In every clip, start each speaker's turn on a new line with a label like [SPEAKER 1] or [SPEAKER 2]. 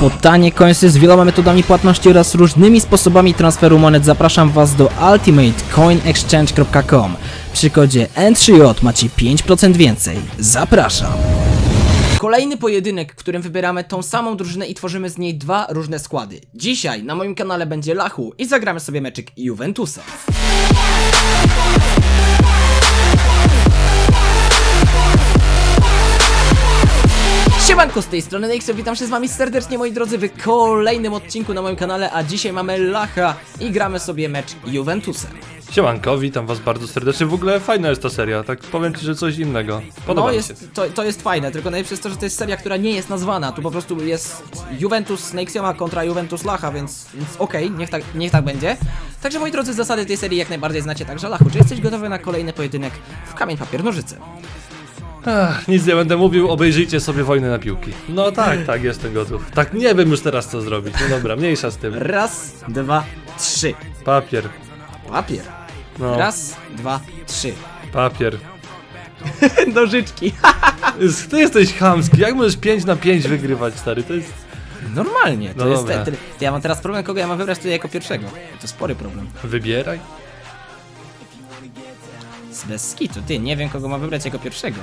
[SPEAKER 1] Po tanie coinsy z wieloma metodami płatności oraz różnymi sposobami transferu monet zapraszam Was do ultimatecoinexchange.com. Przy kodzie N3J macie 5% więcej. Zapraszam! Kolejny pojedynek, w którym wybieramy tą samą drużynę i tworzymy z niej dwa różne składy. Dzisiaj na moim kanale będzie Lachu i zagramy sobie meczyk Juventusa. Z tej strony Nexo, witam się z wami serdecznie moi drodzy w kolejnym odcinku na moim kanale, a dzisiaj mamy Lacha i gramy sobie mecz Juventusem.
[SPEAKER 2] Siemanko, witam was bardzo serdecznie. W ogóle fajna jest ta seria, tak powiem ci, że coś innego. Podoba
[SPEAKER 1] No
[SPEAKER 2] mi się.
[SPEAKER 1] jest, to, to jest fajne, tylko najlepsze jest to, że to jest seria, która nie jest nazwana, tu po prostu jest Juventus Nexioma kontra Juventus Lacha, więc, więc okej, niech, tak, niech tak będzie. Także moi drodzy, zasady tej serii jak najbardziej znacie, także Lachu, czy jesteś gotowy na kolejny pojedynek w kamień, papier, nożyce?
[SPEAKER 2] Nic nie będę mówił, obejrzyjcie sobie Wojnę na piłki. No tak, tak, jestem gotów. Tak, nie wiem już teraz co zrobić. No dobra, mniejsza z tym.
[SPEAKER 1] Raz, dwa, trzy.
[SPEAKER 2] Papier.
[SPEAKER 1] Papier.
[SPEAKER 2] No,
[SPEAKER 1] Raz, dwa, trzy.
[SPEAKER 2] papier.
[SPEAKER 1] Nożyczki.
[SPEAKER 2] Ty jesteś chamski, jak możesz 5 na 5 wygrywać, stary? To jest...
[SPEAKER 1] Normalnie, to
[SPEAKER 2] No
[SPEAKER 1] jest
[SPEAKER 2] dobra.
[SPEAKER 1] to ja mam teraz problem, kogo ja mam wybrać tutaj jako pierwszego. To spory problem.
[SPEAKER 2] Wybieraj.
[SPEAKER 1] Z bez skitu, ty, nie wiem kogo mam wybrać jako pierwszego.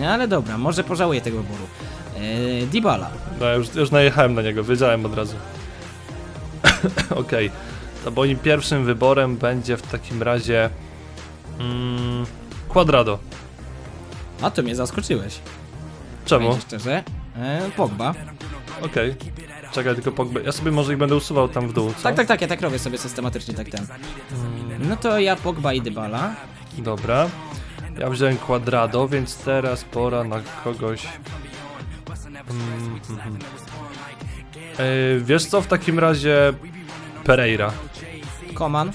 [SPEAKER 1] No ale dobra, może pożałuję tego wyboru. Eee, Dybala.
[SPEAKER 2] No, ja już, już najechałem na niego, wiedziałem od razu. Okej, to moim pierwszym wyborem będzie w takim razie... Mm, Quadrado.
[SPEAKER 1] A to mnie zaskoczyłeś.
[SPEAKER 2] Czemu?
[SPEAKER 1] Będzie szczerze. Eee, Pogba.
[SPEAKER 2] Okej. Czekaj, tylko Pogba. Ja sobie może ich będę usuwał tam w dół, co?
[SPEAKER 1] Tak, tak, tak, ja tak robię sobie systematycznie tak ten. No to ja Pogba i Dybala.
[SPEAKER 2] Dobra. Ja wziąłem Quadrado, więc teraz pora na kogoś... Mm, mhm. E, wiesz co, w takim razie... Pereira.
[SPEAKER 1] Koman.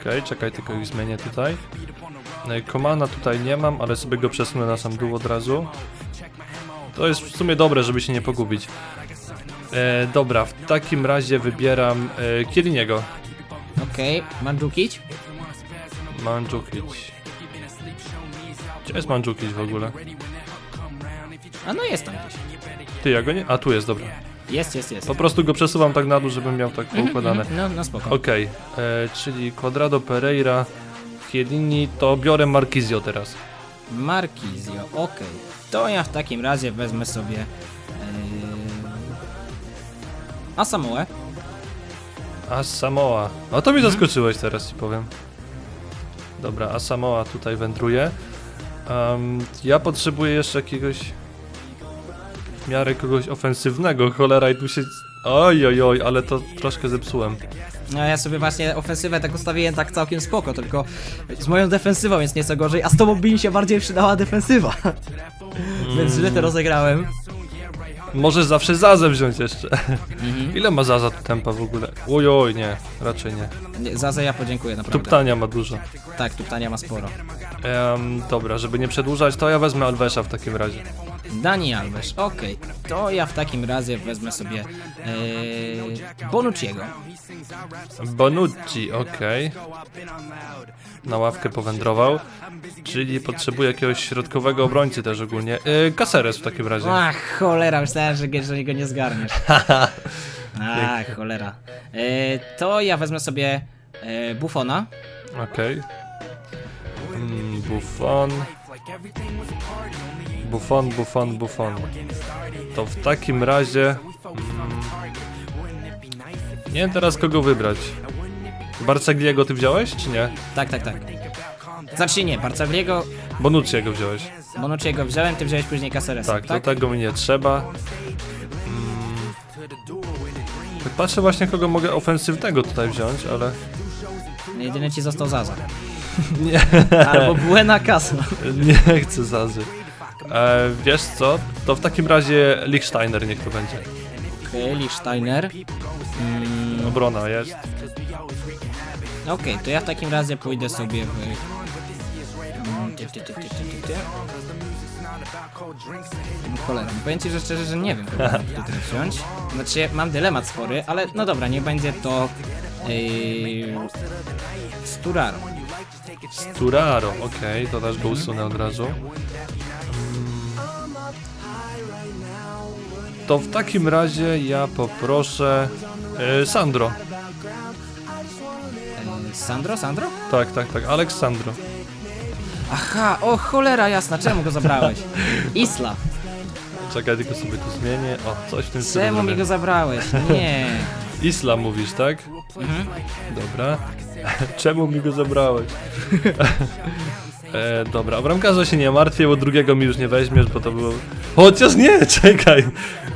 [SPEAKER 2] Okej, czekaj, tylko ich zmienię tutaj. E, Komana tutaj nie mam, ale sobie go przesunę na sam dół od razu. To jest w sumie dobre, żeby się nie pogubić. E, dobra, w takim razie wybieram e, Kieliniego.
[SPEAKER 1] Okej, Mandzukic.
[SPEAKER 2] Mandzukic. Gdzie jest Mandzukic w ogóle?
[SPEAKER 1] A no jest tam gdzieś.
[SPEAKER 2] Ty, ja go nie... A, tu jest, dobra.
[SPEAKER 1] Jest, jest, jest.
[SPEAKER 2] Po prostu go przesuwam tak na dół, żebym miał tak poukładane.
[SPEAKER 1] Mhm, No, no spoko.
[SPEAKER 2] Okej, e, czyli Quadrado, Pereira, Chiellini, to biorę Marquizio teraz.
[SPEAKER 1] Markizio, okej. To ja w takim razie wezmę sobie. Yy... Asamoe.
[SPEAKER 2] A Samoa. No to mi zaskoczyłeś teraz ci powiem. Dobra, a Samoa tutaj wędruje. Em, ja potrzebuję jeszcze jakiegoś w miarę kogoś ofensywnego. Cholera i tu się... Oj, oj, oj, ale to troszkę zepsułem.
[SPEAKER 1] No ja sobie właśnie ofensywę tak ustawiłem tak całkiem spoko, tylko z moją defensywą jest nieco gorzej, a z tobą by mi się bardziej przydała defensywa. Więc źle to rozegrałem.
[SPEAKER 2] Możesz zawsze Zazę wziąć jeszcze. Ile ma Zaza tempa w ogóle? Oj, oj, nie, raczej nie.
[SPEAKER 1] Nie, Za, za ja podziękuję naprawdę.
[SPEAKER 2] Tuptania ma dużo.
[SPEAKER 1] Tak, tuptania ma sporo.
[SPEAKER 2] Em, dobra, żeby nie przedłużać, to ja wezmę Alvesza w takim razie.
[SPEAKER 1] Dani Alves, okej. To ja w takim razie wezmę sobie yy, Bonucciego.
[SPEAKER 2] Bonucci, okej. Na ławkę powędrował. Czyli potrzebuje jakiegoś środkowego obrońcy też ogólnie. Yy, Caceres w takim razie.
[SPEAKER 1] Ach, cholera, myślałem, że, że go nie zgarniesz. Ach, cholera. Yy, to ja wezmę sobie yy, Buffona.
[SPEAKER 2] Okej. Mm, Buffon. Buffon, Buffon, Buffon. To w takim razie... Mm, nie wiem teraz kogo wybrać. Barcegliego ty wziąłeś, czy nie?
[SPEAKER 1] Tak, tak, tak. Znaczy nie, Barcagliego,
[SPEAKER 2] Bonucciego wziąłeś.
[SPEAKER 1] Bonucciego wziąłem, ty wziąłeś później Caceresa,
[SPEAKER 2] Tak,
[SPEAKER 1] tak?
[SPEAKER 2] do tego mi nie trzeba. Mm. Tak patrzę właśnie kogo mogę ofensywnego tutaj wziąć, ale
[SPEAKER 1] Jedyny ci został Zaza.
[SPEAKER 2] nie,
[SPEAKER 1] Albo Buena Casa.
[SPEAKER 2] nie chcę Zazy. E, wiesz co? To w takim razie Lichsteiner niech to będzie.
[SPEAKER 1] Okej, Lichsteiner. Mm,
[SPEAKER 2] Obrona jest.
[SPEAKER 1] Okej, to ja w takim razie pójdę sobie w... Mm, ty, ty, ty, ty, ty, ty, ty. No Cholera, no powiem ci, że szczerze, że nie wiem kogo mam tutaj wziąć. Znaczy, mam dylemat spory, ale no dobra, niech będzie to... Yy, Sturaro.
[SPEAKER 2] Turaro, okej, to też go usunę od razu. To w takim razie ja poproszę e, Sandro.
[SPEAKER 1] E, Sandro, Sandro?
[SPEAKER 2] Tak, tak, tak, Aleksandro.
[SPEAKER 1] Aha, o cholera jasna, czemu go zabrałeś? Isla,
[SPEAKER 2] Czekaj, tylko sobie tu zmienię. O, coś w tym stylu
[SPEAKER 1] czemu mi
[SPEAKER 2] zrobię.
[SPEAKER 1] go zabrałeś? Nie.
[SPEAKER 2] Isla mówisz, tak?
[SPEAKER 1] Mhm.
[SPEAKER 2] Dobra. Czemu mi go zabrałeś? E, dobra, o bramkarza się nie martwię, bo drugiego mi już nie weźmiesz, bo to było... Chociaż nie, czekaj!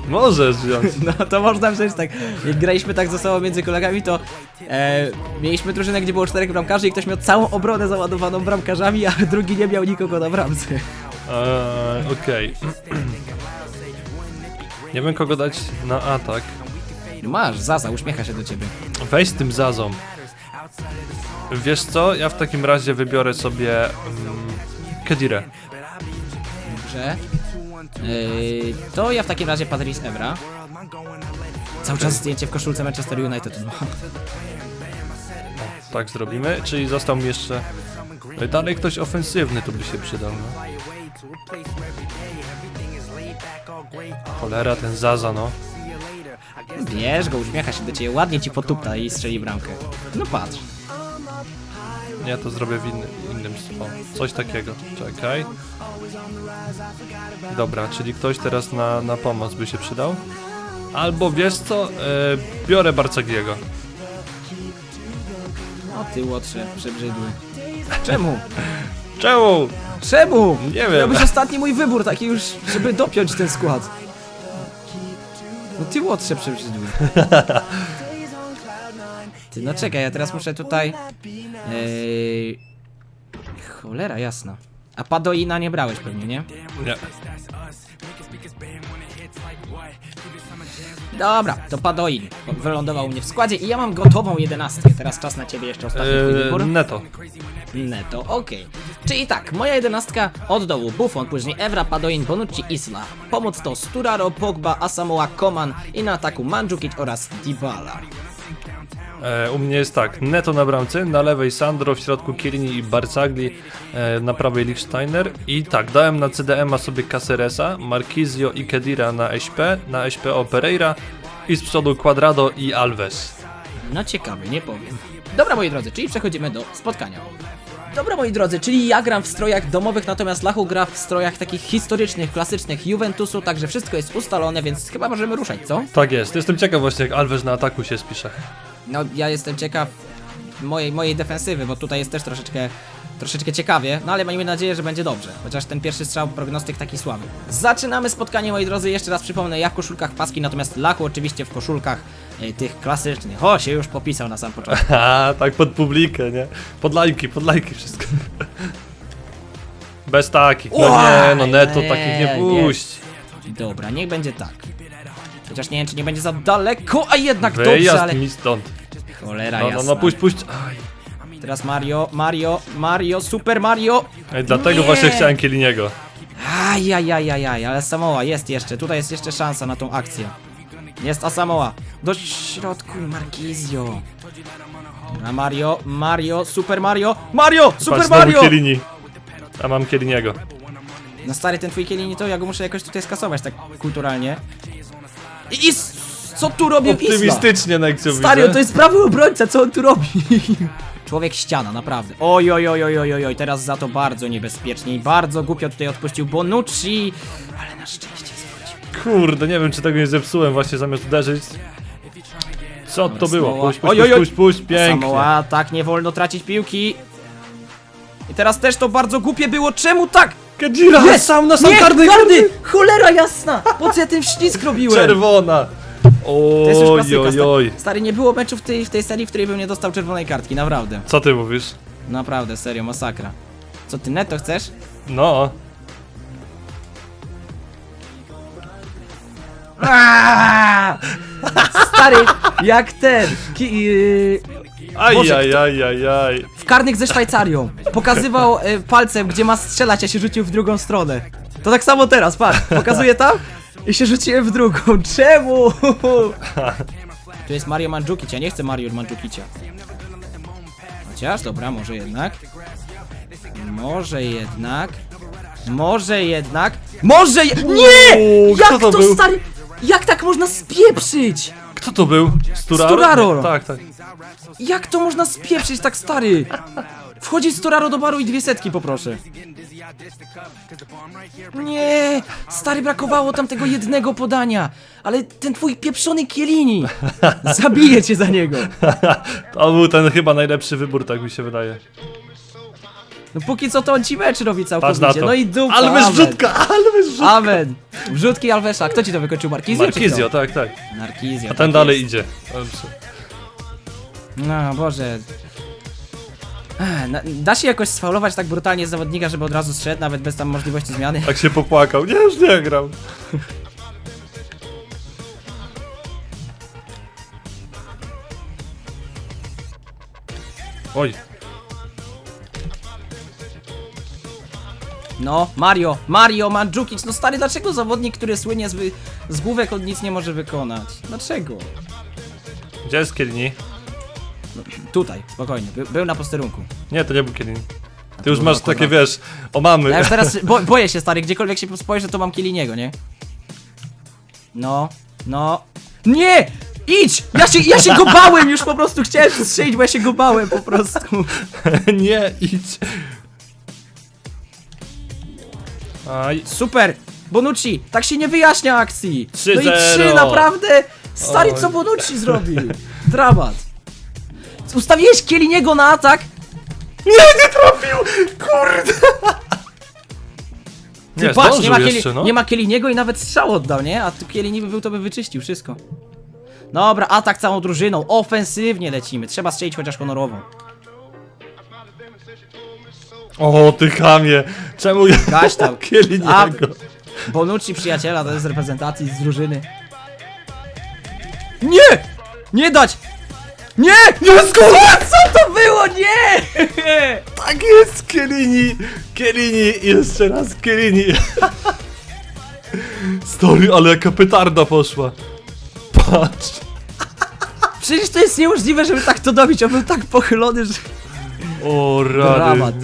[SPEAKER 2] Możesz wziąć.
[SPEAKER 1] No to można przecież tak. Jak graliśmy tak ze sobą między kolegami, to e, mieliśmy drużynę, gdzie było czterech bramkarzy i ktoś miał całą obronę załadowaną bramkarzami, a drugi nie miał nikogo na bramce.
[SPEAKER 2] Eee, Okej. Nie wiem kogo dać na atak.
[SPEAKER 1] Masz, Zaza, uśmiecha się do ciebie.
[SPEAKER 2] Weź z tym zazą. Wiesz co? Ja w takim razie wybiorę sobie mm, Kedirę.
[SPEAKER 1] Dobrze. Yy, to ja w takim razie Patrice Evra. Cały czas zdjęcie w koszulce Manchester United. No.
[SPEAKER 2] Tak zrobimy. Czyli został mi jeszcze. Dalej ktoś ofensywny tu by się przydał. No. Cholera, ten Zaza, no.
[SPEAKER 1] Bierz go, uśmiecha się do ciebie, ładnie ci potupta i strzeli bramkę. No patrz.
[SPEAKER 2] Ja to zrobię w inny, innym o, coś takiego. Czekaj. Dobra, czyli ktoś teraz na, na pomoc by się przydał. Albo wiesz co? E, biorę Barcagiego.
[SPEAKER 1] O ty łotrze, przebrzydły. Czemu?
[SPEAKER 2] Czemu?
[SPEAKER 1] Czemu?
[SPEAKER 2] Nie wiem.
[SPEAKER 1] Miał być ostatni mój wybór, taki już, żeby dopiąć ten skład. No ty łotrze przebrzydły. Ty, no czekaj, ja teraz muszę tutaj... Yy... Cholera jasna. A Padoina nie brałeś pewnie, nie?
[SPEAKER 2] Nie.
[SPEAKER 1] Dobra, to Padoin wylądował u mnie w składzie i ja mam gotową jedenastkę. Teraz czas na ciebie jeszcze ostatni
[SPEAKER 2] E,
[SPEAKER 1] wybór.
[SPEAKER 2] neto.
[SPEAKER 1] Neto, okej. Czyli tak, moja jedenastka od dołu Buffon, później Evra, Padoin, Bonucci, Isla. Pomoc to Sturaro, Pogba, Asamoah, Koman i na ataku Mandzukic oraz Dybala.
[SPEAKER 2] E, u mnie jest tak, Neto na bramce, na lewej Sandro, w środku Kielini i Barcagli, e, na prawej Lichsteiner i tak, dałem na CDM-a sobie Caceresa, Marquizio i Kedira na SP, na SPO Pereira i z przodu Quadrado i Alves.
[SPEAKER 1] No ciekawe, nie powiem. Dobra moi drodzy, czyli przechodzimy do spotkania. Dobra moi drodzy, czyli ja gram w strojach domowych, natomiast Lachu gra w strojach takich historycznych, klasycznych Juventusu, także wszystko jest ustalone, więc chyba możemy ruszać, co?
[SPEAKER 2] Tak jest, jestem ciekaw właśnie jak Alves na ataku się spisze.
[SPEAKER 1] No, ja jestem ciekaw mojej, mojej defensywy, bo tutaj jest też troszeczkę, troszeczkę ciekawie, no ale miejmy nadzieję, że będzie dobrze. Chociaż ten pierwszy strzał, prognostyk taki słaby. Zaczynamy spotkanie, moi drodzy, jeszcze raz przypomnę, ja w koszulkach paski, natomiast Lachu oczywiście w koszulkach e, tych klasycznych. O, się już popisał na sam początku.
[SPEAKER 2] A, tak pod publikę, nie? Pod lajki, pod lajki wszystko. Bez takich, no nie, no Neto
[SPEAKER 1] nie,
[SPEAKER 2] takich nie
[SPEAKER 1] nie.
[SPEAKER 2] puść.
[SPEAKER 1] Dobra, niech będzie tak. Chociaż nie wiem, czy nie będzie za daleko, a jednak
[SPEAKER 2] Wyjazd
[SPEAKER 1] dobrze, ale...
[SPEAKER 2] mi stąd.
[SPEAKER 1] Cholera
[SPEAKER 2] No, no,
[SPEAKER 1] jasna.
[SPEAKER 2] no, puść, puść. Aj.
[SPEAKER 1] Teraz Mario, Mario, Mario, Super Mario.
[SPEAKER 2] Ej, dlatego
[SPEAKER 1] Nie.
[SPEAKER 2] właśnie chciałem Kieliniego.
[SPEAKER 1] Ajajajajaj, ale Samoa jest jeszcze, tutaj jest jeszcze szansa na tą akcję. Jest Asamoa. Do środku Markizio. Na Mario, Mario, Super Mario, Mario, Super
[SPEAKER 2] Patrz, znowu
[SPEAKER 1] Mario!
[SPEAKER 2] Kielini. A mam Kieliniego.
[SPEAKER 1] No stary, ten twój Kielini to ja go muszę jakoś tutaj skasować tak kulturalnie. I, i s- co tu robił Isla?
[SPEAKER 2] Optymistycznie Nexio
[SPEAKER 1] Stary,
[SPEAKER 2] widzę.
[SPEAKER 1] to jest prawy obrońca, co on tu robi? Człowiek ściana, naprawdę. Oj, oj, oj, oj, oj, oj, teraz za to bardzo niebezpiecznie i bardzo głupio tutaj odpuścił Bonucci, ale na szczęście zwrócił.
[SPEAKER 2] Kurde, nie wiem czy tego nie zepsułem właśnie zamiast uderzyć. Co to było?
[SPEAKER 1] Samoa.
[SPEAKER 2] Puść, puść,
[SPEAKER 1] Oj, oj,
[SPEAKER 2] puść,
[SPEAKER 1] oj.
[SPEAKER 2] puść, puść, pięknie.
[SPEAKER 1] Samoa, tak, nie wolno tracić piłki. I teraz też to bardzo głupie było, czemu tak?
[SPEAKER 2] Kedira,
[SPEAKER 1] Jest!
[SPEAKER 2] sam na sam
[SPEAKER 1] Nie,
[SPEAKER 2] karny,
[SPEAKER 1] karny! Cholera jasna! Po co ja ten ślizg robiłem?
[SPEAKER 2] Czerwona.
[SPEAKER 1] To jest już
[SPEAKER 2] Oj,
[SPEAKER 1] klasyka,
[SPEAKER 2] oj,
[SPEAKER 1] sta-
[SPEAKER 2] oj.
[SPEAKER 1] Stary, nie było meczu w tej, w tej serii, w której bym nie dostał czerwonej kartki, naprawdę.
[SPEAKER 2] Co ty mówisz?
[SPEAKER 1] Naprawdę, serio, masakra. Co ty netto chcesz?
[SPEAKER 2] No.
[SPEAKER 1] Aaaa! Stary, jak ten. Ki, yy, Boże,
[SPEAKER 2] aj,
[SPEAKER 1] kto-
[SPEAKER 2] aj, aj, aj.
[SPEAKER 1] w karnych ze Szwajcarią. Pokazywał y, palcem, gdzie ma strzelać, a się rzucił w drugą stronę. To tak samo teraz, patrz. Pokazuję tam i się rzuciłem w drugą. Czemu? Tu jest Mario Mandzukic, ja nie chcę Mario Mandzukicia. Chociaż, dobra, może jednak. Może jednak. Może jednak. Może je... Nie!
[SPEAKER 2] Uuu, kto
[SPEAKER 1] Jak
[SPEAKER 2] to
[SPEAKER 1] to,
[SPEAKER 2] był?
[SPEAKER 1] stary? Jak tak można spieprzyć?
[SPEAKER 2] Kto to był? Sturaro?
[SPEAKER 1] Sturaro.
[SPEAKER 2] Nie, Tak, tak.
[SPEAKER 1] Jak to można spieprzyć tak stary? Wchodzi Storaro do baru i dwie setki poproszę. Nie, stary brakowało tam tego jednego podania, ale ten twój pieprzony Kielini zabije cię za niego.
[SPEAKER 2] To był ten chyba najlepszy wybór, tak mi się wydaje.
[SPEAKER 1] No póki co to on ci mecz robi
[SPEAKER 2] Patrz na
[SPEAKER 1] całkowicie,
[SPEAKER 2] to.
[SPEAKER 1] no i dupa,
[SPEAKER 2] Ale
[SPEAKER 1] amen.
[SPEAKER 2] wyrzutka, ale wyrzutka.
[SPEAKER 1] Amen. Wrzutki Alvesza, kto ci to wykończył, Markizio
[SPEAKER 2] Markizio, tak, tak.
[SPEAKER 1] Markizio.
[SPEAKER 2] A ten
[SPEAKER 1] tak
[SPEAKER 2] dalej
[SPEAKER 1] jest.
[SPEAKER 2] idzie. Dobrze.
[SPEAKER 1] No Boże. Da się jakoś sfaulować tak brutalnie zawodnika, żeby od razu zszedł, nawet bez tam możliwości zmiany?
[SPEAKER 2] Tak się popłakał. Nie, już nie grał. Oj,
[SPEAKER 1] No, Mario, Mario Mandzukic, no stary, dlaczego zawodnik, który słynie z, z główek od nic nie może wykonać? Dlaczego?
[SPEAKER 2] gdzie jest?
[SPEAKER 1] Tutaj, spokojnie, by, był na posterunku.
[SPEAKER 2] Nie, to nie był Kielini. Ty już masz takie, wiesz, o mamy.
[SPEAKER 1] Ja już teraz bo, boję się, stary, gdziekolwiek się spojrzę, to mam Kieliniego, nie? No, no. Nie! Idź! Ja się, ja się go bałem, już po prostu chciałem strzelić, bo ja się go bałem po prostu.
[SPEAKER 2] nie, idź. Aj,
[SPEAKER 1] Super! Bonucci, tak się nie wyjaśnia akcji! No i
[SPEAKER 2] 3-0.
[SPEAKER 1] trzy, naprawdę! Stary,
[SPEAKER 2] Oj.
[SPEAKER 1] co Bonucci zrobił? Dramat. Ustawiłeś Kieliniego na atak?
[SPEAKER 2] Nie, nie trafił! Kurde!
[SPEAKER 1] Ty
[SPEAKER 2] Nie,
[SPEAKER 1] patrz,
[SPEAKER 2] zdążył
[SPEAKER 1] nie ma, Kieli,
[SPEAKER 2] jeszcze, no.
[SPEAKER 1] nie ma Kieliniego i nawet strzał oddał, nie? A tu Kielini by był, to by wyczyścił wszystko. Dobra, atak całą drużyną, ofensywnie lecimy, trzeba strzelić chociaż honorową.
[SPEAKER 2] O, ty chamie! Czemu ja
[SPEAKER 1] Gaś tam.
[SPEAKER 2] Kieliniego?
[SPEAKER 1] Bonucci przyjaciela, to jest z reprezentacji, z drużyny. Nie! Nie dać! Nie! Nie, co, co to było? Nie!
[SPEAKER 2] Tak jest, Kielini! Kielini, jeszcze raz Kielini! Story, ale jaka petarda poszła. Patrz.
[SPEAKER 1] Przecież to jest niemożliwe, żeby tak to dobić, on był tak pochylony, że...
[SPEAKER 2] O, rady.
[SPEAKER 1] Dramat.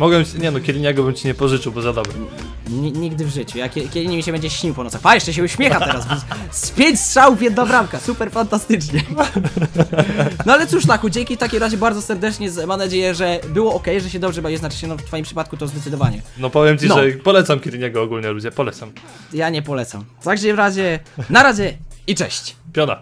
[SPEAKER 2] Mogłem, ci- nie no, Kieliniego bym ci nie pożyczył, bo za dobry.
[SPEAKER 1] Ni- nigdy w życiu. Jak Kielini mi się będzie śnił po nocach. Pa, jeszcze się uśmiecha teraz. Z pięć strzałów, jedna bramka. Super fantastycznie. No ale cóż, Lachu, dzięki w takim razie bardzo serdecznie. z- Mam nadzieję, że było ok, że się dobrze bawię. Znaczy się, no w twoim przypadku to zdecydowanie.
[SPEAKER 2] No powiem ci,
[SPEAKER 1] No.
[SPEAKER 2] że polecam Kieliniego ogólnie ludzie, polecam.
[SPEAKER 1] Ja nie polecam. W takim razie, na razie i cześć.
[SPEAKER 2] Piona.